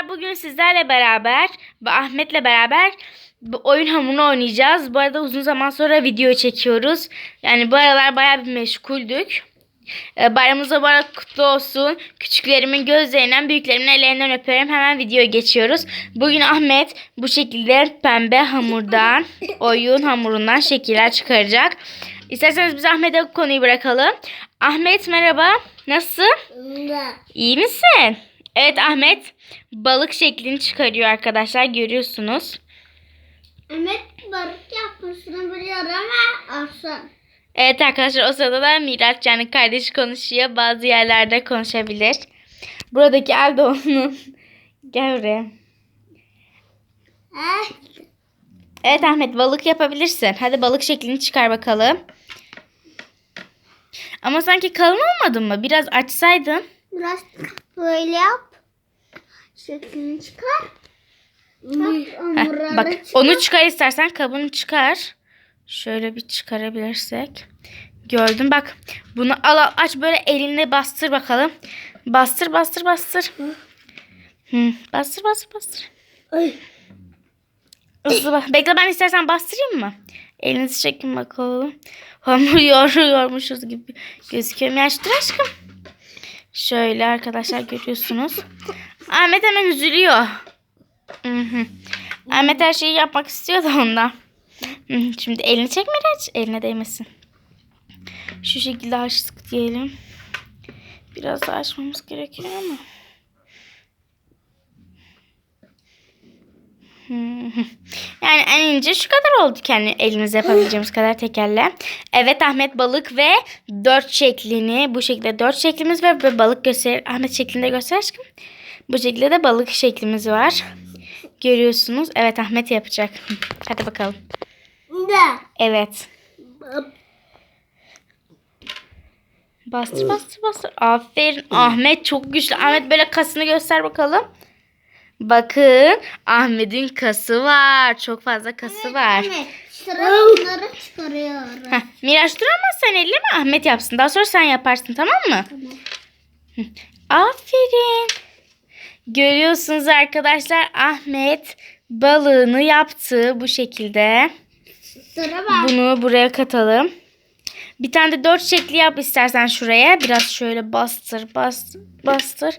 Merhabalar. Bugün sizlerle beraber ve Ahmet'le beraber bu oyun hamurunu oynayacağız. Bu arada uzun zaman sonra video çekiyoruz. Yani bu aralar bayağı bir meşguldük. Ee, Bayramınız da bu arada kutlu olsun. Küçüklerimin gözlerinden, büyüklerimin ellerinden öperim. Hemen videoya geçiyoruz. Bugün Ahmet bu şekilde pembe hamurdan, oyun hamurundan şekiller çıkaracak. İsterseniz biz Ahmet'e konuyu bırakalım. Ahmet merhaba. Nasılsın? İyi misin? Evet Ahmet balık şeklini çıkarıyor arkadaşlar görüyorsunuz. Ahmet balık yapmasını biliyor ama olsun. Evet arkadaşlar o sırada da Miraç yani kardeşi konuşuyor. Bazı yerlerde konuşabilir. Buradaki el de onun. Gel buraya. Eh, Evet Ahmet balık yapabilirsin. Hadi balık şeklini çıkar bakalım. Ama sanki kalın olmadın mı? Biraz açsaydın. biraz böyle yap. Şeklini çıkar. Bak, Heh, bak çıkar. onu çıkar istersen kabını çıkar. Şöyle bir çıkarabilirsek. Gördüm bak. Bunu al, al aç böyle elinle bastır bakalım. Bastır bastır bastır. Hı, bastır bastır bastır. Ay. Hızlı bak. Bekle ben istersen bastırayım mı? Elinizi çekin bakalım. Hamur yoruyormuşuz gibi gözüküyor. Yaştır aşkım. Şöyle arkadaşlar görüyorsunuz. Ahmet hemen üzülüyor. Ahmet her şeyi yapmak istiyor da ondan. Şimdi elini çek Miraç. Eline değmesin. Şu şekilde açtık diyelim. Biraz daha açmamız gerekiyor ama. Yani en ince şu kadar oldu kendi elimizde yapabileceğimiz kadar tekerle. Evet Ahmet balık ve dört şeklini bu şekilde dört şeklimiz var ve balık göster Ahmet şeklinde göster aşkım. Bu şekilde de balık şeklimiz var. Görüyorsunuz. Evet Ahmet yapacak. Hadi bakalım. Da. Evet. Bastır bastır bastır. Aferin. Ahmet çok güçlü. Ahmet böyle kasını göster bakalım. Bakın Ahmet'in kası var. Çok fazla kası var. Ahmet sıra bunları çıkarıyorum. Heh, Miraç dur ama sen elle mi Ahmet yapsın. Daha sonra sen yaparsın tamam mı? Hı. Aferin. Görüyorsunuz arkadaşlar Ahmet balığını yaptı bu şekilde. Sıra bak. Bunu buraya katalım. Bir tane de dört şekli yap istersen şuraya. Biraz şöyle bastır bastır bastır.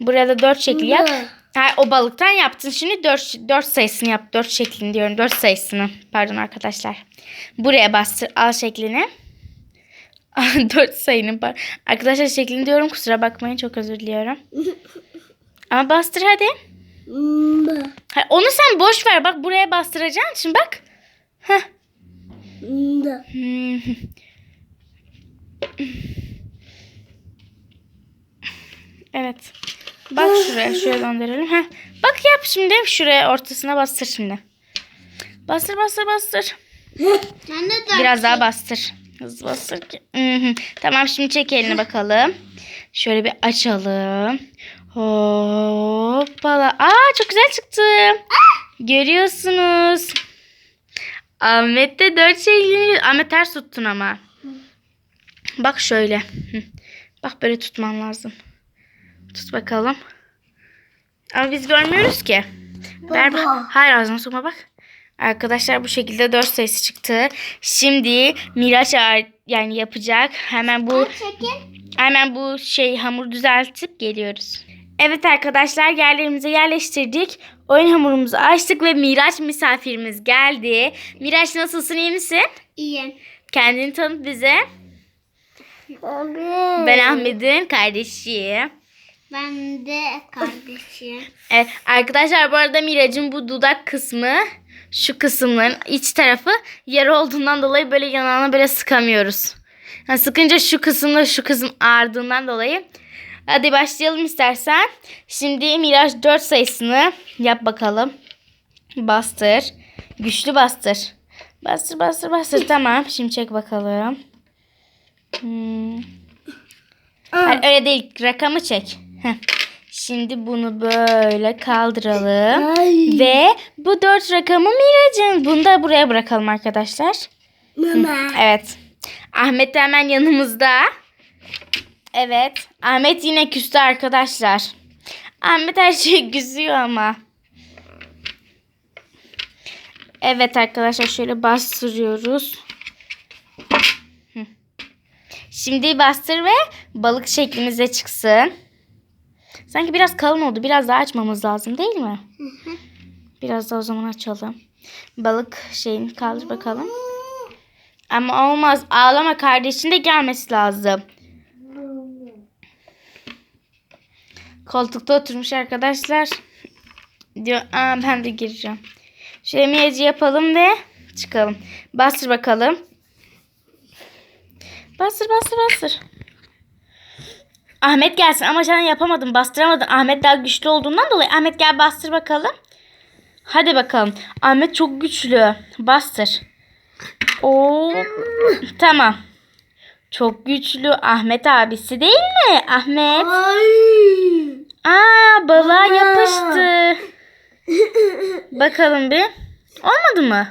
Buraya da dört şekli yap. Ha, o balıktan yaptın. Şimdi dört, dört sayısını yap. Dört şeklini diyorum. Dört sayısını. Pardon arkadaşlar. Buraya bastır. Al şeklini. dört sayının. par- Arkadaşlar şeklini diyorum. Kusura bakmayın. Çok özür diliyorum. Ama bastır hadi. Da. Ha, onu sen boş ver. Bak buraya bastıracaksın. Şimdi bak. Heh. Hmm. Evet. Bak şuraya. Şuraya gönderelim. Heh. Bak yap şimdi. Şuraya ortasına bastır şimdi. Bastır bastır bastır. De Biraz daha bastır. Hızlı bastır ki. Hı hı. Tamam şimdi çek elini bakalım. Şöyle bir açalım. Hoppala. Aa çok güzel çıktı. Görüyorsunuz. Ahmet de dört şeyli. Ahmet ters tuttun ama. Bak şöyle. Bak böyle tutman lazım. Tut bakalım. Ama biz görmüyoruz ki. Ver bak. Hayır ağzına sokma bak. Arkadaşlar bu şekilde 4 sayısı çıktı. Şimdi Miraç yani yapacak. Hemen bu hemen bu şey hamur düzeltip geliyoruz. Evet arkadaşlar yerlerimize yerleştirdik. Oyun hamurumuzu açtık ve Miraç misafirimiz geldi. Miraç nasılsın iyi misin? İyi. Kendini tanıt bize. Abi. Ben Ahmet'in kardeşi. Ben de kardeşim. Evet, arkadaşlar bu arada Miraç'ın bu dudak kısmı şu kısımların iç tarafı yarı olduğundan dolayı böyle yanağına böyle sıkamıyoruz. Yani sıkınca şu kısımda şu kısım ağrıdığından dolayı. Hadi başlayalım istersen. Şimdi Miraç 4 sayısını yap bakalım. Bastır. Güçlü bastır. Bastır bastır bastır. tamam. Şimdi çek bakalım. Hmm. Hayır, öyle değil. Rakamı çek. Heh. Şimdi bunu böyle kaldıralım. Ay. Ve bu dört rakamı Mirac'ın. Bunu da buraya bırakalım arkadaşlar. Mama. Evet. Ahmet de hemen yanımızda. Evet. Ahmet yine küstü arkadaşlar. Ahmet her şeyi güzüyor ama. Evet arkadaşlar şöyle bastırıyoruz. Şimdi bastır ve balık şeklimize çıksın. Sanki biraz kalın oldu. Biraz daha açmamız lazım değil mi? Biraz da o zaman açalım. Balık şeyini kaldır bakalım. Ama olmaz. Ağlama kardeşin de gelmesi lazım. Koltukta oturmuş arkadaşlar. Diyor Aa, ben de gireceğim. Şöyle miyacı yapalım ve çıkalım. Bastır bakalım. Bastır bastır bastır. Ahmet gelsin ama sen yapamadın bastıramadın. Ahmet daha güçlü olduğundan dolayı. Ahmet gel bastır bakalım. Hadi bakalım. Ahmet çok güçlü. Bastır. Oo. Tamam. Çok güçlü Ahmet abisi değil mi? Ahmet. Aa balığa yapıştı. Bakalım bir. Olmadı mı?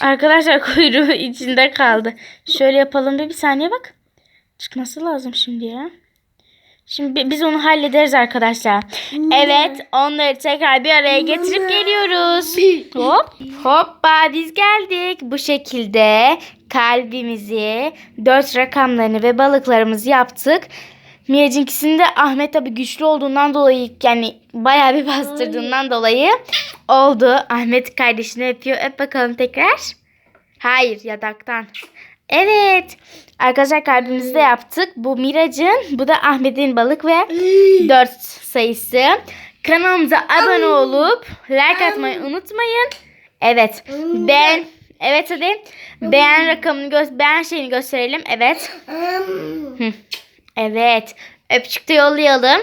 Arkadaşlar kuyruğu içinde kaldı. Şöyle yapalım bir, bir saniye bak. Çıkması lazım şimdi ya. Şimdi bi- biz onu hallederiz arkadaşlar. Evet onları tekrar bir araya getirip geliyoruz. Hop hoppa biz geldik. Bu şekilde kalbimizi, dört rakamlarını ve balıklarımızı yaptık. Miyacınkisini de Ahmet abi güçlü olduğundan dolayı yani bayağı bir bastırdığından dolayı oldu. Ahmet kardeşini öpüyor. Öp bakalım tekrar. Hayır yataktan. Evet. Arkadaşlar kalbimizi de yaptık. Bu Mirac'ın, bu da Ahmet'in balık ve 4 sayısı. Kanalımıza abone olup like atmayı unutmayın. Evet. Ben Evet hadi. Beğen rakamını gö beğen şeyini gösterelim. Evet. Evet. Öpücük de yollayalım.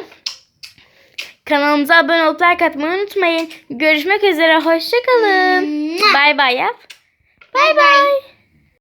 Kanalımıza abone olup like atmayı unutmayın. Görüşmek üzere. Hoşçakalın. Bay bay yap. Bay bay.